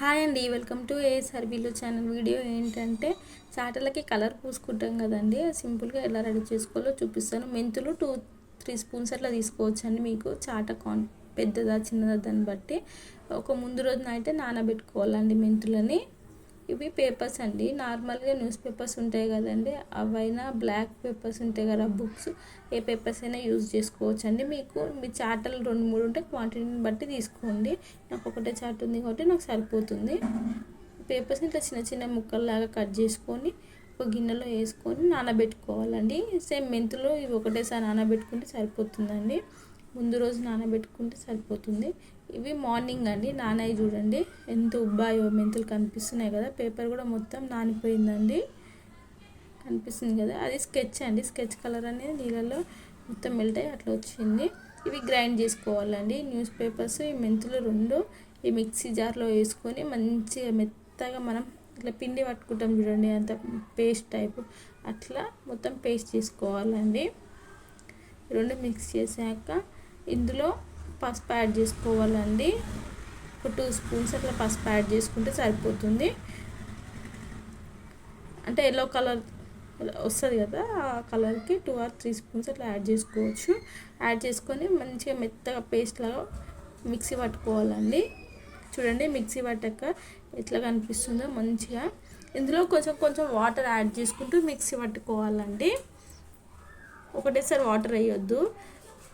Hi అండి welcome to ఏ సర్వీలో ఛానల్. వీడియో ఏంటంటే చాటలకి కలర్ పూసుకుంటాం కదండి. సింపుల్గా ఎలా రెడీ చేసుకోవాలో చూపిస్తాను. మెంతులు టూ త్రీ స్పూన్స్ అట్లా తీసుకోవచ్చు అండి మీకు. చాట కాన్ పెద్దదా చిన్నదా దాన్ని బట్టి. ఒక ముందు రోజున అయితే నానబెట్టుకోవాలండి మెంతులని. ఇవి పేపర్స్ అండి. నార్మల్గా న్యూస్ పేపర్స్ ఉంటాయి కదండి. అవైనా బ్లాక్ పేపర్స్ ఉంటాయి కదా బుక్స్. ఏ పేపర్స్ అయినా యూజ్ చేసుకోవచ్చు అండి మీకు మీ చాటలు రెండు మూడు ఉంటే క్వాంటిటీని బట్టి తీసుకోండి. నాకు ఒకటే చాట్ ఉంది కాబట్టి నాకు సరిపోతుంది. పేపర్స్ని ఇట్లా చిన్న చిన్న ముక్కల్లాగా కట్ చేసుకొని ఒక గిన్నెలో వేసుకొని నానబెట్టుకోవాలండి. సేమ్ మెంతులు ఇవి ఒకటేసారి నానబెట్టుకుంటే సరిపోతుందండి. ముందు రోజు నానబెట్టుకుంటే సరిపోతుంది. ఇవి మార్నింగ్ అండి. నానయ్య చూడండి. ఎంత ఉబ్బాయో మెంతులు కనిపిస్తున్నాయి కదా. పేపర్ కూడా మొత్తం నానిపోయిందండి. కనిపిస్తుంది కదా. అది స్కెచ్ అండి. స్కెచ్ కలర్ అనేది నీళ్ళలో మొత్తం మెల్ట్ అయ్యి అట్లా వచ్చింది. ఇవి గ్రైండ్ చేసుకోవాలండి. న్యూస్ పేపర్స్ ఈ మెంతులు రెండు ఈ మిక్సీ జార్లో వేసుకొని మంచిగా మెత్తగా మనం ఇట్లా పిండి పట్టుకుంటాం చూడండి. అంత పేస్ట్ టైపు. అట్లా మొత్తం పేస్ట్ చేసుకోవాలండి. రెండు మిక్స్ చేశాక ఇందులో పసుపు యాడ్ చేసుకోవాలండి. ఒక టూ స్పూన్స్ అట్లా పసుపు యాడ్ చేసుకుంటే సరిపోతుంది. అంటే ఎల్లో కలర్ వస్తుంది కదా ఆ కలర్కి టూ ఆర్ త్రీ స్పూన్స్ అట్లా యాడ్ చేసుకోవచ్చు. యాడ్ చేసుకొని మంచిగా మెత్తగా పేస్ట్లో మిక్సీ పట్టుకోవాలండి. చూడండి మిక్సీ పట్టాక ఎట్లా కనిపిస్తుందో మంచిగా. ఇందులో కొంచెం కొంచెం వాటర్ యాడ్ చేసుకుంటూ మిక్సీ పట్టుకోవాలండి. ఒకటేసారి వాటర్ వేయొద్దు.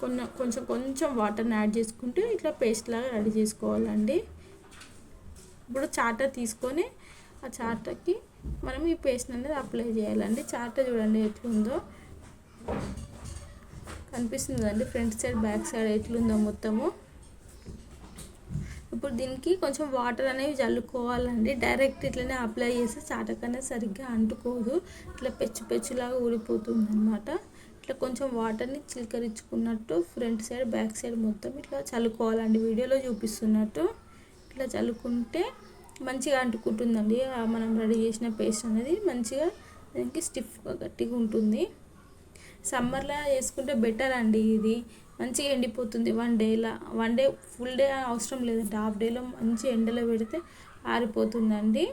కొంచెం కొంచెం కొంచెం వాటర్ని యాడ్ చేసుకుంటూ ఇట్లా పేస్ట్ లాగా రెడీ చేసుకోవాలండి. ఇప్పుడు చాట తీసుకొని ఆ చాటకి మనం ఈ పేస్ట్ అనేది అప్లై చేయాలండి. చాట చూడండి ఎట్లుందో. కనిపిస్తుంది కదండి ఫ్రంట్ సైడ్ బ్యాక్ సైడ్ ఎట్లుందో మొత్తము. ఇప్పుడు దీనికి కొంచెం వాటర్ అనేవి చల్లుకోవాలండి. డైరెక్ట్ ఇట్లనే అప్లై చేసి చాటకనే సరిగ్గా అంటుకోదు. ఇట్లా పెచ్చు పెచ్చులాగా ఊడిపోతుంది అనమాట ఇట్లా కొంచెం వాటర్ని చిలకరించుకున్నట్టు ఫ్రంట్ సైడ్ బ్యాక్ సైడ్ మొత్తం ఇట్లా చల్లుకోవాలండి. వీడియోలో చూపిస్తున్నట్టు ఇట్లా చల్లుకుంటే మంచిగా అంటుకుంటుందండి. మనం రెడీ చేసిన పేస్ట్ అనేది మంచిగా దానికి స్టిఫ్గా గట్టిగా ఉంటుంది. సమ్మర్లో చేసుకుంటే బెటర్ అండి ఇది. మంచిగా ఎండిపోతుంది వన్ డేలా. వన్ డే ఫుల్ డే అవసరం లేదండి. హాఫ్ డేలో మంచి ఎండలో పెడితే ఆరిపోతుందండి.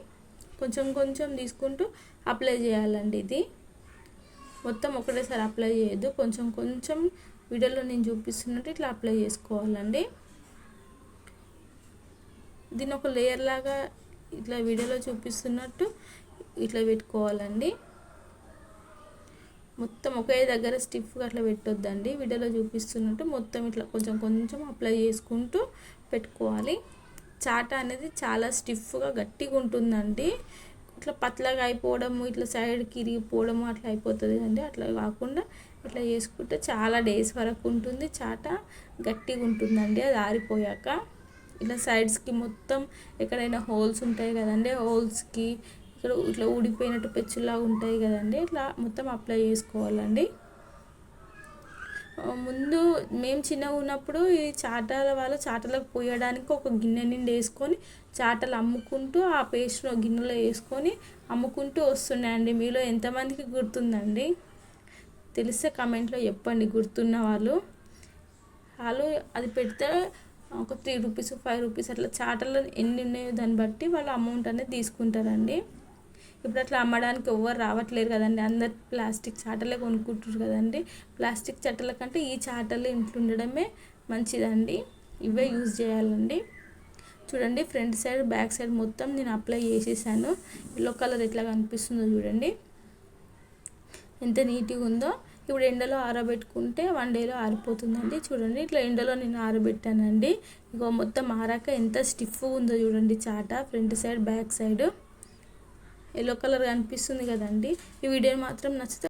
కొంచెం కొంచెం తీసుకుంటూ అప్లై చేయాలండి ఇది. మొత్తం ఒకటేసారి అప్లై చేయొద్దు. కొంచెం కొంచెం వీడియోలో నేను చూపిస్తున్నట్టు ఇట్లా అప్లై చేసుకోవాలండి. దీన్ని ఒక లేయర్ లాగా ఇట్లా వీడియోలో చూపిస్తున్నట్టు ఇట్లా పెట్టుకోవాలండి. మొత్తం ఒకే దగ్గర స్టిఫ్గా అట్లా పెట్టొద్దండి. వీడియోలో చూపిస్తున్నట్టు మొత్తం ఇట్లా కొంచెం కొంచెం అప్లై చేసుకుంటూ పెట్టుకోవాలి. చాట అనేది చాలా స్టిఫ్గా గట్టిగా ఉంటుందండి ఇట్లా పతలాగా అయిపోవడము ఇట్లా సైడ్కి ఇరిగిపోవడము అట్లా అయిపోతుంది అండి అట్లా కాకుండా ఇట్లా చేసుకుంటే చాలా డేస్ వరకు ఉంటుంది. చాట గట్టిగా ఉంటుందండి. అది ఆరిపోయాక ఇట్లా సైడ్స్కి మొత్తం ఎక్కడైనా హోల్స్ ఉంటాయి కదండి. హోల్స్కి ఇక్కడ ఇట్లా ఊడిపోయినట్టు పెచ్చులా ఉంటాయి కదండి. ఇట్లా మొత్తం అప్లై చేసుకోవాలండి. ముందు మేము చిన్నగా ఉన్నప్పుడు ఈ చాటల వాళ్ళు చాటలకు పోయడానికి ఒక గిన్నె నిండి వేసుకొని చాటలు అమ్ముకుంటూ ఆ పేస్ట్ను గిన్నెలో వేసుకొని అమ్ముకుంటూ వస్తున్నాయండి మీలో ఎంతమందికి గుర్తుందండి? తెలిస్తే కమెంట్లో చెప్పండి గుర్తున్న వాళ్ళు. వాళ్ళు అది పెడితే ఒక త్రీ రూపీస్ ఫైవ్ రూపీస్ అట్లా చాటలు ఎన్ని ఉన్నాయో దాన్ని బట్టి వాళ్ళు అమౌంట్ అనేది తీసుకుంటారండి. ఇప్పుడు అట్లా అమ్మడానికి ఎవ్వరు రావట్లేరు కదండి. అందరు ప్లాస్టిక్ చాటలే కొనుక్కుంటారు కదండి. ప్లాస్టిక్ చాటల కంటే ఈ చాటలు ఇంట్లో ఉండడమే మంచిదండి. ఇవే యూజ్ చేయాలండి. చూడండి ఫ్రంట్ సైడ్ బ్యాక్ సైడ్ మొత్తం నేను అప్లై చేసేసాను. ఎల్లో కలర్ ఎట్లా కనిపిస్తుందో చూడండి. ఎంత నీట్గా ఉందో. ఇప్పుడు ఎండలో ఆరబెట్టుకుంటే వన్ డేలో ఆరిపోతుందండి. చూడండి ఇట్లా ఎండలో నేను ఆరబెట్టానండి. ఇక మొత్తం ఆరాక ఎంత స్టిఫ్ ఉందో చూడండి చాట. Front side back side. Yellow colour కనిపిస్తుంది కదండి. ఈ వీడియో మాత్రం నచ్చితే